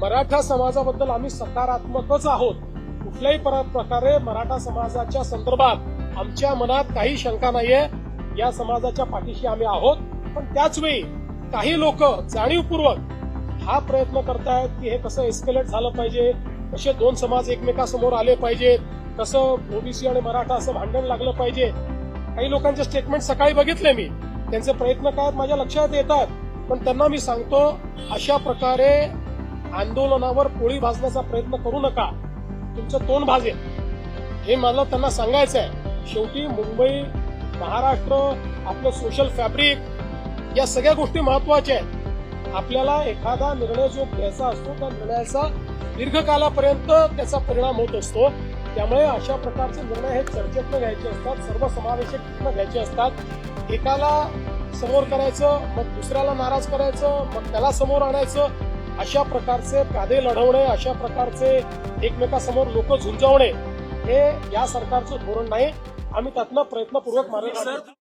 मराठा समाजाबद्दल आम्ही सकारात्मकच आहोत. कुठल्याही पर- प्रकारे मराठा समाजाच्या संदर्भात आमच्या मनात काही शंका नाहीये. या समाजाच्या पाठीशी आम्ही आहोत. पण त्याच वेळी काही लोक जाणीवपूर्वक हा प्रयत्न करतायत की हे कसं एस्केलेट झालं पाहिजे. कसे दोन समाज एकमेकासमोर आले पाहिजेत कसं ओबीसी आणि मराठा असं भांडण लागलं पाहिजे. काही लोकांचे स्टेटमेंट सकाळी बघितले मी. त्यांचे प्रयत्न काय माझ्या लक्षात येतात. पण त्यांना मी सांगतो अशा प्रकारे आंदोलनावर पोळी भाजण्याचा प्रयत्न करू नका. तुमचं तोंड भाजेल. हे मला त्यांना सांगायचं आहे शेवटी मुंबई महाराष्ट्र आपलं सोशल फॅब्रिक या सगळ्या गोष्टी महत्त्वाच्या आहेत. आपल्याला एखादा निर्णय जो घ्यायचा असतो त्या निर्णयाचा दीर्घकालापर्यंत त्याचा परिणाम होत असतो. त्यामुळे अशा प्रकारचे निर्णय हे चर्चेतनं घ्यायचे असतात सर्वसमावेशक घ्यायचे असतात. एकाला समोर करायचं मग दुसऱ्याला नाराज करायचं मग त्याला समोर आणायचं अशा प्रकारचे कादे लढवणे अशा प्रकारचे एकमेकासमोर लोक झुंजवणे हे या सरकारचं धोरण नाही. आम्ही त्यातनं प्रयत्नपूर्वक मार्ग